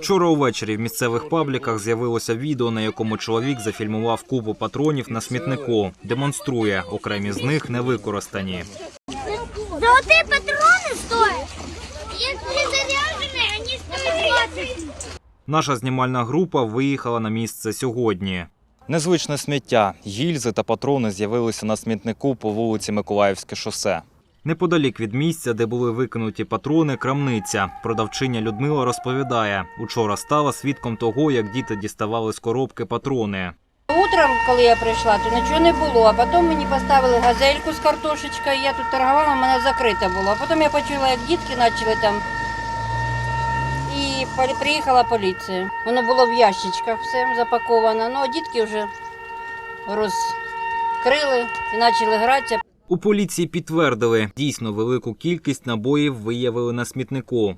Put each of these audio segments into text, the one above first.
Вчора увечері в місцевих пабліках з'явилося відео, на якому чоловік зафільмував купу патронів на смітнику. Демонструє, окремі з них не використані. Золотые патроны стоят. Если заряженные, они стоят 20. Наша знімальна група виїхала на місце сьогодні. Незвичне сміття, гільзи та патрони з'явилися на смітнику по вулиці Миколаївське шосе. Неподалік від місця, де були викинуті патрони, крамниця. Продавчиня Людмила розповідає, учора стала свідком того, як діти діставали з коробки патрони. Утром, коли я прийшла, то нічого не було. А потім мені поставили газельку з картошечкою. Я тут торгувала, в мене закрита було. А потім я почула, як дітки почали там. І приїхала поліція. Воно було в ящичках все запаковано. Ну, а дітки вже розкрили і почали гратися. У поліції підтвердили, дійсно велику кількість набоїв виявили на смітнику.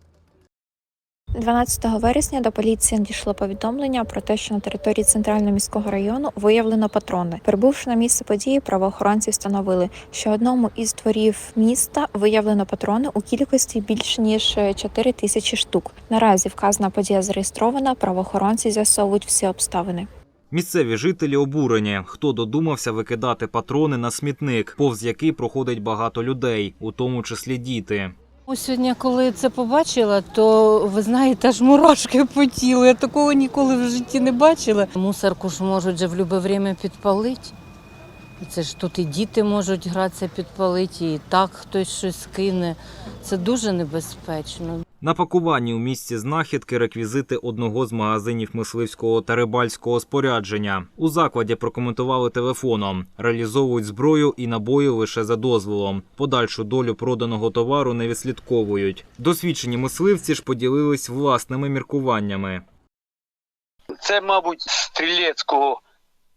12 вересня до поліції надійшло повідомлення про те, що на території центрального міського району виявлено патрони. Прибувши на місце події, правоохоронці встановили, що одному із дворів міста виявлено патрони у кількості більш ніж 4 тисячі штук. Наразі вказана подія зареєстрована. Правоохоронці з'ясовують всі обставини. Місцеві жителі обурені, хто додумався викидати патрони на смітник, повз який проходить багато людей, у тому числі діти. Ось сьогодні, коли це побачила, то ви знаєте, аж мурашки по тілу. Я такого ніколи в житті не бачила. Мусорку ж можуть же в будь-яке время підпалити. Це ж тут і діти можуть гратися підпалити, і так хтось щось кине. Це дуже небезпечно. На пакуванні у місці знахідки реквізити одного з магазинів мисливського та рибальського спорядження. У закладі прокоментували телефоном. Реалізовують зброю і набої лише за дозволом. Подальшу долю проданого товару не відслідковують. Досвідчені мисливці ж поділились власними міркуваннями. Це, мабуть, стрілецького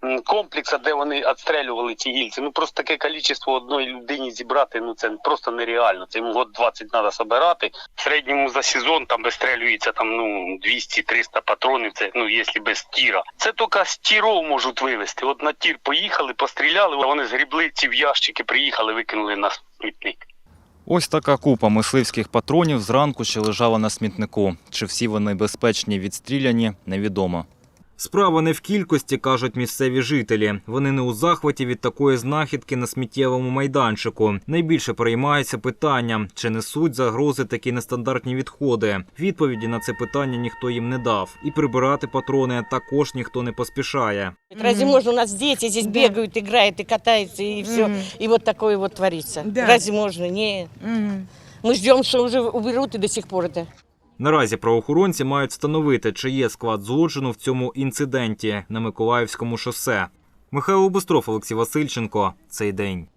м, комплексу, де вони відстрелювали ці гільці. Ну просто таке кількість одної людині зібрати, ну це просто нереально. Це йому год 20 треба збирати. В середньому за сезон там вистрелюється там ну 200-300 патронів. Це ну якщо без тіра. Це тільки з тіров можуть вивезти. От на тір поїхали, постріляли, вони згрібли ці в ящики, приїхали, викинули на смітник. Ось така купа мисливських патронів зранку ще лежала на смітнику. Чи всі вони безпечні відстріляні, невідомо. Справа не в кількості, кажуть місцеві жителі. Вони не у захваті від такої знахідки на сміттєвому майданчику. Найбільше переймаються питанням, чи несуть загрози такі нестандартні відходи. Відповіді на це питання ніхто їм не дав. І прибирати патрони також ніхто не поспішає. Разве можно у нас дети здесь Да. бегают, играют и катаются, и все, Мгм. и вот такое вот творится? Да. Разве можно? Нет. Мгм. Мы ждем, что уже уберут до сих пор это. Наразі правоохоронці мають встановити, чи є склад злочину в цьому інциденті на Миколаївському шосе. Михайло Бостров, Олексій Васильченко. Цей день.